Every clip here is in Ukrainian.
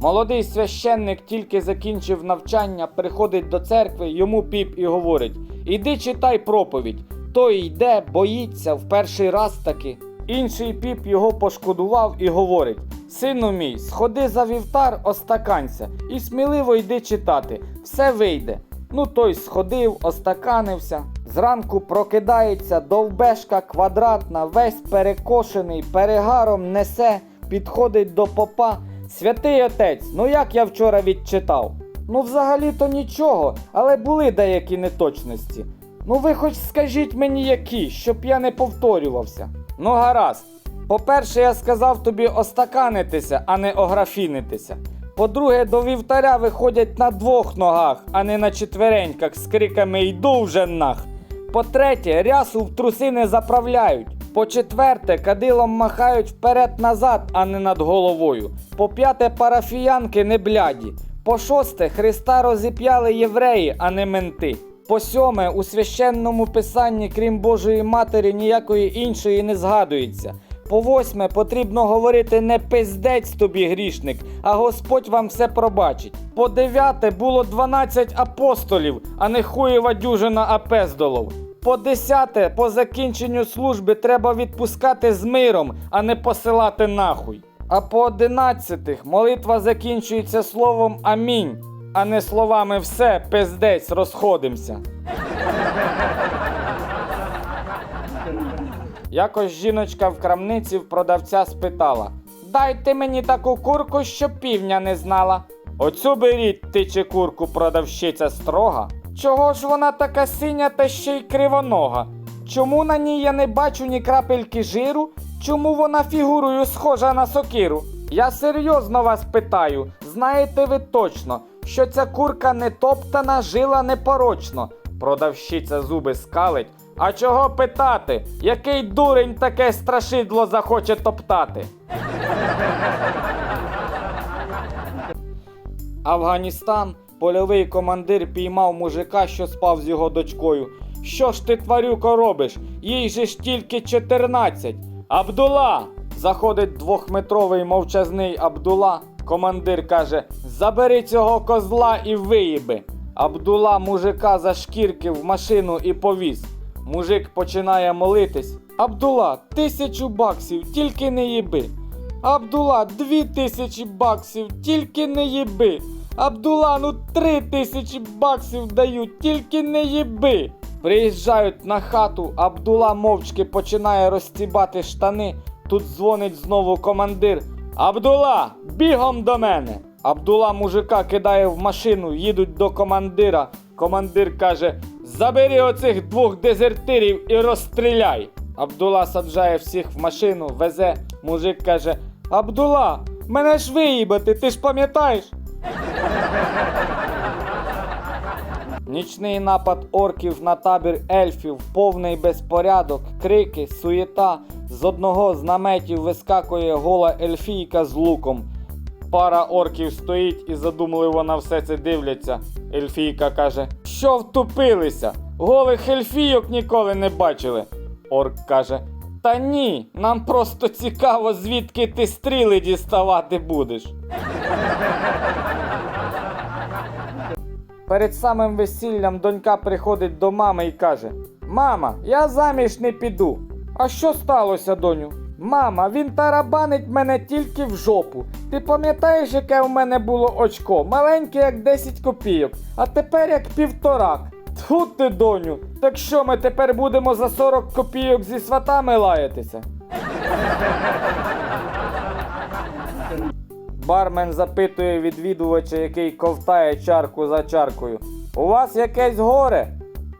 Молодий священник тільки закінчив навчання, приходить до церкви, йому піп і говорить: Іди читай проповідь. Той йде, боїться в перший раз таки. Інший піп його пошкодував і говорить: Сину мій, сходи за вівтар, остаканься, і сміливо йди читати, все вийде. Ну той сходив, остаканився. Зранку прокидається, довбешка квадратна, весь перекошений, перегаром несе, підходить до попа. Святий отець, ну як я вчора відчитав? Ну, взагалі-то нічого, але були деякі неточності. Ну ви хоч скажіть мені які, щоб я не повторювався. Ну гаразд. По-перше, я сказав тобі остаканитися, а не ографінитися. По-друге, до вівтаря виходять на двох ногах, а не на четвереньках з криками Йду вже нах. По-третє, рясу в труси не заправляють. По-четверте, кадилом махають вперед-назад, а не над головою. По-п'яте, парафіянки не бляді. По-шосте, Христа розіп'яли євреї, а не менти. По сьоме, у священному писанні, крім Божої Матері, ніякої іншої не згадується. По восьме, потрібно говорити не пиздець тобі грішник, а Господь вам все пробачить. По дев'яте було 12 апостолів, а не хуєва дюжина апездолов. По десяте, по закінченню служби треба відпускати з миром, а не посилати нахуй. А по одинадцятих молитва закінчується словом амінь, а не словами все, пиздець, розходимся. Якось жіночка в крамниці в продавця спитала: Дайте мені таку курку, що півня не знала. Оцю беріть, тиче курку, продавщиця строга. Чого ж вона така синя та ще й кривонога? Чому на ній я не бачу ні крапельки жиру? Чому вона фігурою схожа на сокиру? Я серйозно вас питаю, знаєте ви точно, що ця курка не топтана, жила непорочно. Продавщиця зуби скалить. А чого питати? Який дурень таке страшидло захоче топтати? Афганістан, польовий командир піймав мужика, що спав з його дочкою. Що ж ти, тварюко, робиш? Їй же ж тільки 14. Абдула! Заходить двохметровий мовчазний Абдула. Командир каже: Забери цього козла і виїби. Абдула мужика за шкірки в машину і повіз. Мужик починає молитись. Абдула, тисячу баксів, тільки не їби. Абдула, дві тисячі баксів, тільки не їби. Абдула, ну три тисячі баксів дають, тільки не їби. Приїжджають на хату, Абдула мовчки починає розстібати штани. Тут дзвонить знову командир. Абдула, бігом до мене. Абдула мужика кидає в машину, їдуть до командира. Командир каже: Забери оцих двох дезертирів і розстріляй. Абдула саджає всіх в машину, везе. Мужик каже: Абдула, мене ж виїбати, ти ж пам'ятаєш? Нічний напад орків на табір ельфів, повний безпорядок, крики, суєта. З одного з наметів вискакує гола ельфійка з луком. Пара орків стоїть і задумливо на все це дивляться. Ельфійка каже: Що втупилися? Голих ельфійок ніколи не бачили. Орк каже: Та ні, нам просто цікаво, звідки ти стріли діставати будеш. Перед самим весіллям донька приходить до мами і каже: Мама, я заміж не піду. А що сталося, доню? Мама, він тарабанить мене тільки в жопу. Ти пам'ятаєш, яке в мене було очко? Маленьке, як 10 копійок, а тепер як півторак. Тьфу ти, доню, так що ми тепер будемо за 40 копійок зі сватами лаятися? Бармен запитує відвідувача, який ковтає чарку за чаркою. У вас якесь горе?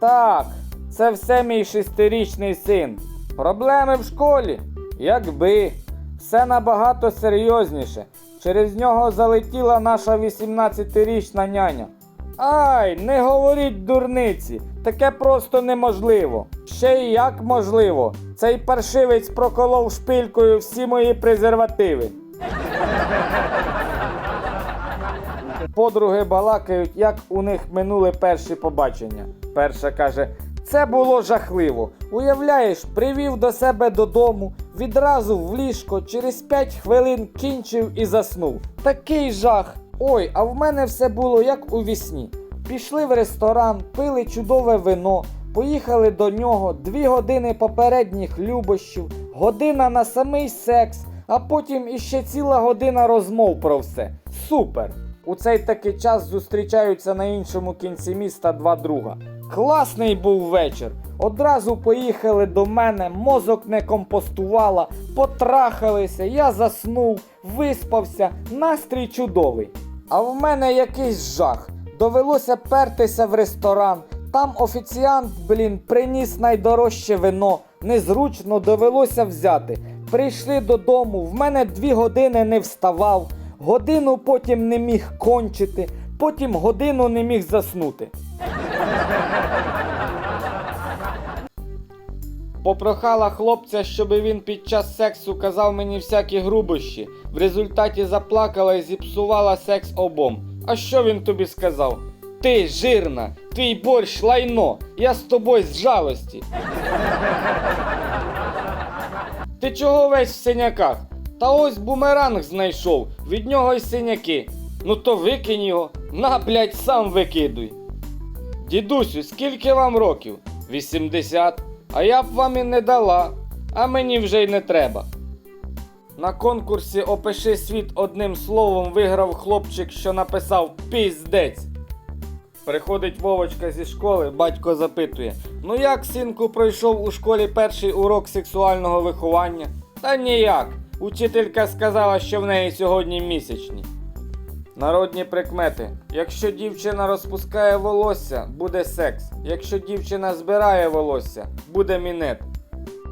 Так, це все мій шестирічний син. Проблеми в школі? Якби. Все набагато серйозніше. Через нього залетіла наша 18-річна няня. Ай, не говоріть дурниці, таке просто неможливо. Ще й як можливо. Цей паршивець проколов шпилькою всі мої презервативи. Подруги балакають, як у них минули перші побачення. Перша каже: це було жахливо. Уявляєш, привів до себе додому, відразу в ліжко, через 5 хвилин кінчив і заснув. Такий жах. Ой, а в мене все було як у вісні. Пішли в ресторан, пили чудове вино, поїхали до нього, дві години попередніх любощів, година на самий секс, а потім іще ціла година розмов про все. Супер! У цей такий час зустрічаються на іншому кінці міста два друга. Класний був вечір. Одразу поїхали до мене, мозок не компостувала, потрахалися, я заснув, виспався, настрій чудовий. А в мене якийсь жах. Довелося пертися в ресторан. Там офіціант, блін, приніс найдорожче вино. Незручно довелося взяти. Прийшли додому, в мене дві години не вставав, годину потім не міг кончити, потім годину не міг заснути. Попрохала хлопця, щоб він під час сексу казав мені всякі грубощі. В результаті заплакала і зіпсувала секс обом. А що він тобі сказав? Ти жирна, твій борщ лайно, я з тобою з жалості. Ти чого весь в синяках? Та ось бумеранг знайшов, від нього й синяки. Ну то викинь його, на, блядь, сам викидуй. Дідусю, скільки вам років? 80. А я б вам і не дала, а мені вже й не треба. На конкурсі Опиши світ одним словом виграв хлопчик, що написав піздець. Приходить Вовочка зі школи, батько запитує: Ну як, синку, пройшов у школі перший урок сексуального виховання? Та ніяк. Учителька сказала, що в неї сьогодні місячні. Народні прикмети. Якщо дівчина розпускає волосся, буде секс. Якщо дівчина збирає волосся, буде мінет.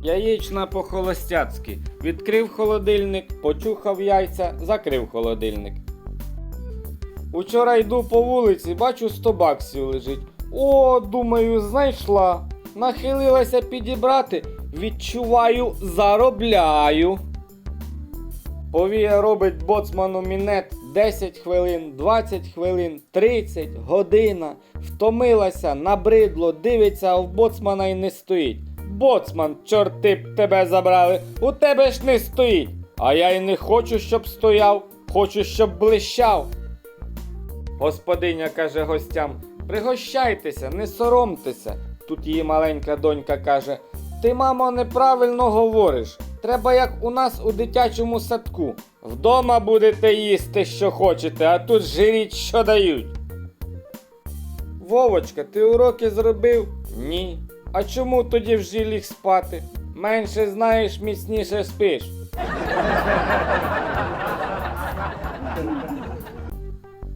Яєчна по-холостяцьки. Відкрив холодильник, почухав яйця, закрив холодильник. Учора йду по вулиці, бачу 100 баксів лежить. О, думаю, знайшла. Нахилилася підібрати. Відчуваю, заробляю. Повія робить боцману мінет 10 хвилин, 20 хвилин, 30, година. Втомилася, набридло, дивиться, а в боцмана й не стоїть. Боцман, чорти б тебе забрали, у тебе ж не стоїть. А я й не хочу, щоб стояв, хочу, щоб блищав. Господиня каже гостям: пригощайтеся, не соромтеся. Тут її маленька донька каже: Ти, мамо, неправильно говориш. Треба як у нас у дитячому садку. Вдома будете їсти, що хочете, а тут жиріть, що дають. Вовочка, ти уроки зробив? Ні. А чому тоді вже ліг спати? Менше знаєш, міцніше спиш.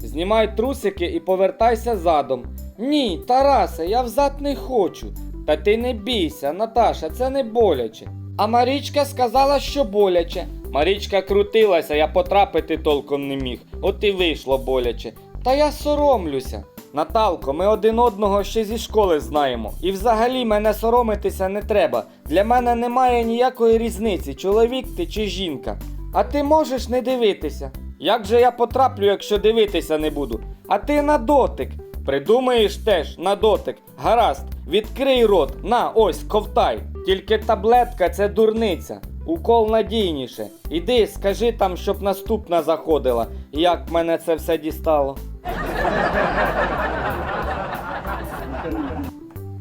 Знімай трусики і повертайся задом. Ні, Тарасе, я взад не хочу. Та ти не бійся, Наташа, це не боляче. А Марічка сказала, що боляче. Марічка крутилася, я потрапити толком не міг. От і вийшло боляче. Та я соромлюся. Наталко, ми один одного ще зі школи знаємо. І взагалі мене соромитися не треба. Для мене немає ніякої різниці, чоловік ти чи жінка. А ти можеш не дивитися. Як же я потраплю, якщо дивитися не буду? А ти на дотик. Придумаєш теж на дотик. Гаразд, відкрий рот, на ось, ковтай. Тільки таблетка це дурниця. Укол надійніше. Іди, скажи там, щоб наступна заходила. Як мене це все дістало.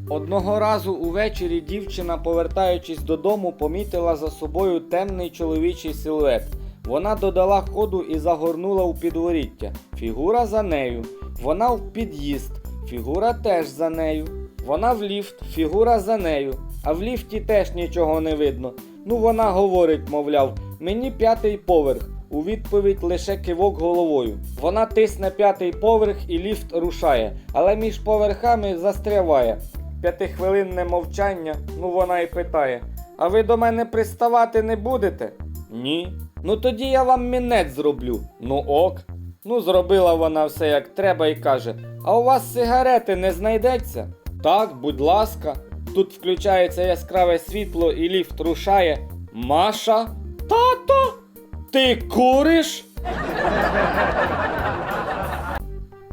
Одного разу увечері дівчина, повертаючись додому, помітила за собою темний чоловічий силует. Вона додала ходу і загорнула у підворіття. Фігура за нею. Вона в під'їзд. Фігура теж за нею. Вона в ліфт, фігура за нею. А в ліфті теж нічого не видно. Ну вона говорить, мовляв, мені п'ятий поверх. У відповідь лише кивок головою. Вона тисне п'ятий поверх і ліфт рушає, але між поверхами застряває. П'ятихвилинне мовчання, ну вона і питає: А ви до мене приставати не будете? Ні. Ну тоді я вам мінет зроблю. Ну ок. Ну, зробила вона все як треба і каже: А у вас сигарети не знайдеться? Так, будь ласка. Тут включається яскраве світло і ліфт рушає. Маша? Тато? Ти куриш?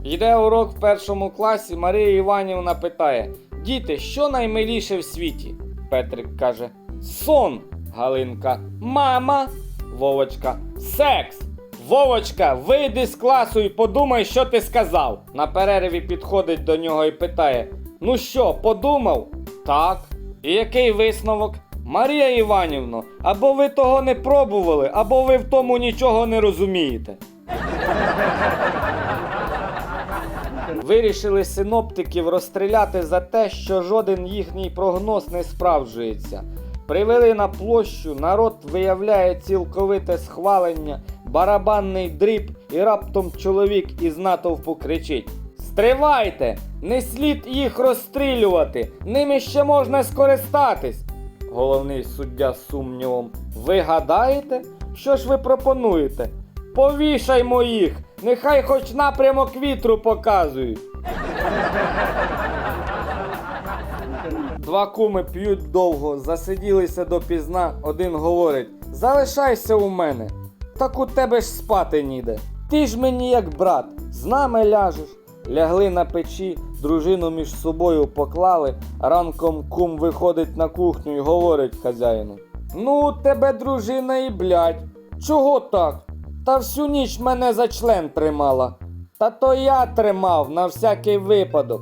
Йде урок в першому класі, Марія Іванівна питає: Діти, що наймиліше в світі? Петрик каже: Сон. Галинка. Мама. Вовочка. Секс. Вовочка, вийди з класу і подумай, що ти сказав. На перерві підходить до нього і питає: Ну що, подумав? Так. І який висновок? Марія Іванівно, або ви того не пробували, або ви в тому нічого не розумієте. Вирішили синоптиків розстріляти за те, що жоден їхній прогноз не справджується. Привели на площу, народ виявляє цілковите схвалення, барабанний дріб, і раптом чоловік із натовпу кричить: Стривайте! Не слід їх розстрілювати! Ними ще можна скористатись. Головний суддя з сумнівом. Ви гадаєте? Що ж ви пропонуєте? Повішаймо їх! Нехай хоч напрямок вітру показують. Два куми п'ють довго, засиділися допізна. Один говорить: Залишайся у мене. Так у тебе ж спати ніде. Ти ж мені як брат, з нами ляжеш. Лягли на печі, дружину між собою поклали. Ранком кум виходить на кухню і говорить хазяїну: Ну, тебе дружина і блядь. Чого так? Та всю ніч мене за член тримала. Та то я тримав на всякий випадок.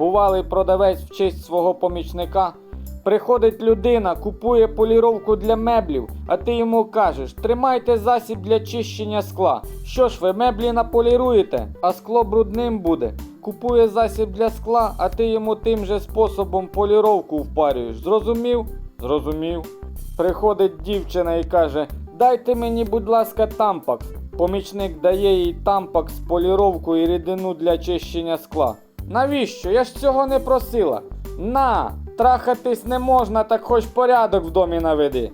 Бувалий продавець в честь свого помічника. Приходить людина, купує поліровку для меблів, а ти йому кажеш: тримайте засіб для чищення скла. Що ж ви меблі наполіруєте, а скло брудним буде. Купує засіб для скла, а ти йому тим же способом поліровку впарюєш. Зрозумів? Зрозумів. Приходить дівчина і каже: Дайте мені, будь ласка, тампакс. Помічник дає їй тампакс, поліровку і рідину для чищення скла. Навіщо? Я ж цього не просила. На, трахатись не можна, так хоч порядок в домі наведи.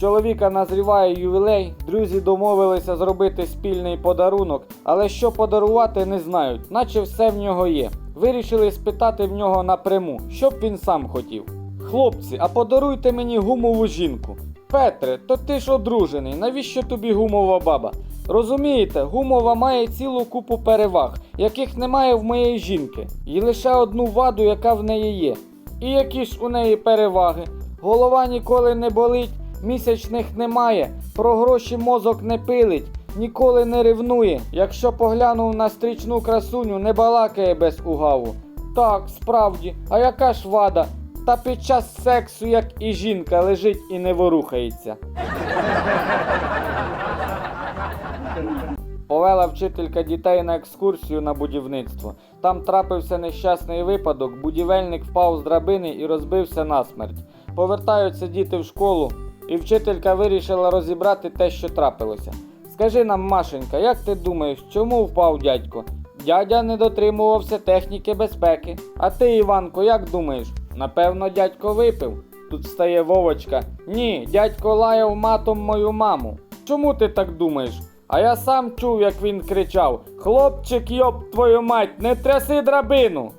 Чоловіка назріває ювілей, друзі домовилися зробити спільний подарунок, але що подарувати не знають, наче все в нього є. Вирішили спитати в нього напряму, що б він сам хотів. Хлопці, а подаруйте мені гумову жінку. Петре, то ти ж одружений, навіщо тобі гумова баба? Розумієте, гумова має цілу купу переваг, яких немає в моєї жінки, і лише одну ваду, яка в неї є. І які ж у неї переваги? Голова ніколи не болить, місячних немає, про гроші мозок не пилить, ніколи не ревнує. Якщо поглянув на стрічну красуню, не балакає без угаву. Так, справді, а яка ж вада? Та під час сексу, як і жінка, лежить і не ворухається. Повела вчителька дітей на екскурсію на будівництво. Там трапився нещасний випадок, будівельник впав з драбини і розбився насмерть. Повертаються діти в школу, і вчителька вирішила розібрати те, що трапилося. Скажи нам, Машенька, як ти думаєш, чому впав дядько? Дядя не дотримувався техніки безпеки. А ти, Іванко, як думаєш? Напевно, дядько випив. Тут стає Вовочка. Ні, дядько лаяв матом мою маму. Чому ти так думаєш? А я сам чув, як він кричав: Хлопчик, йоб твою мать, не тряси драбину.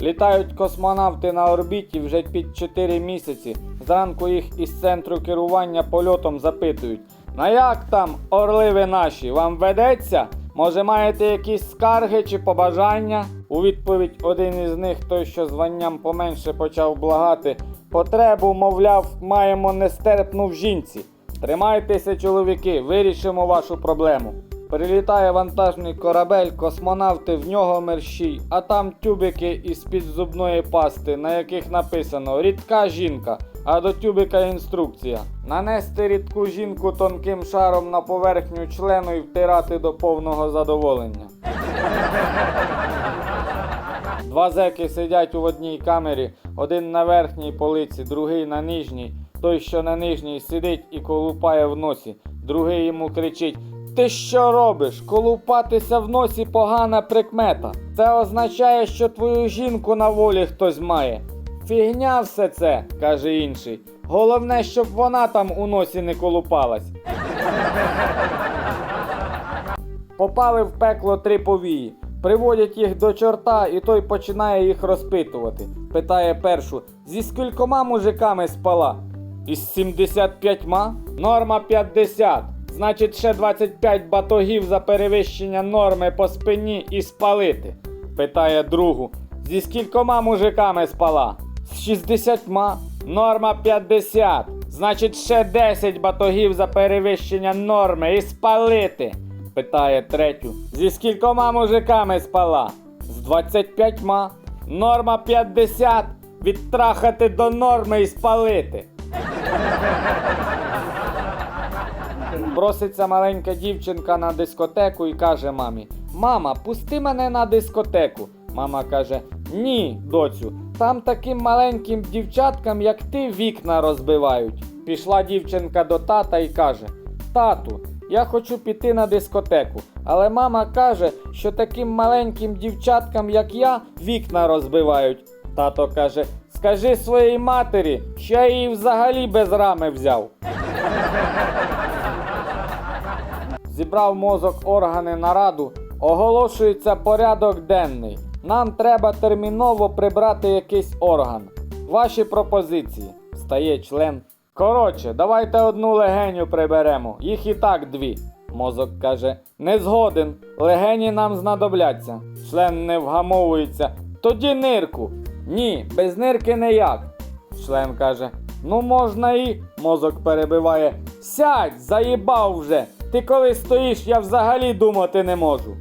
Літають космонавти на орбіті вже під 4 місяці. Зранку їх із центру керування польотом запитують: На як там, орливи наші, вам ведеться? Може, маєте якісь скарги чи побажання? У відповідь один із них, той, що званням поменше почав благати, потребу, мовляв, маємо нестерпну в жінці. Тримайтеся, чоловіки, вирішимо вашу проблему. Прилітає вантажний корабель, космонавти в нього мерщій, а там тюбики із-під зубної пасти, на яких написано рідка жінка, а до тюбика інструкція. Нанести рідку жінку тонким шаром на поверхню члену і втирати до повного задоволення. Два зеки сидять у одній камері, один на верхній полиці, другий на нижній. Той, що на нижній сидить і колупає в носі, другий йому кричить: Ти що робиш? Колупатися в носі погана прикмета. Це означає, що твою жінку на волі хтось має. Фігня все це, каже інший. Головне, щоб вона там у носі не колупалась. Попали в пекло три повії. Приводять їх до чорта, і той починає їх розпитувати. Питає першу: зі скількома мужиками спала? Із 75 -ма? Норма 50. Значить, ще 25 батогів за перевищення норми по спині і спалити. Питає другу. Зі скількома мужиками спала? З 60. Норма 50. Значить, ще 10 батогів за перевищення норми і спалити. Питає третю. Зі скількома мужиками спала? З 25. Норма 50. Відтрахати до норми і спалити. Проситься маленька дівчинка на дискотеку і каже мамі: Мама, пусти мене на дискотеку. Мама каже: Ні, доцю, там таким маленьким дівчаткам, як ти, вікна розбивають. Пішла дівчинка до тата і каже: Тату, я хочу піти на дискотеку, але мама каже, що таким маленьким дівчаткам, як я, вікна розбивають. Тато каже: Скажи своїй матері, що я її взагалі без рами взяв. Зібрав мозок органи на раду, оголошується порядок денний. Нам треба терміново прибрати якийсь орган. Ваші пропозиції. Стає член. Коротше, давайте одну легеню приберемо, їх і так дві. Мозок каже: не згоден, легені нам знадобляться. Член не вгамовується. Тоді нирку. Ні, без нирки ніяк. Член каже: Ну можна і. Мозок перебиває. Сядь, заїбав вже. Ти коли стоїш, я взагалі думати не можу.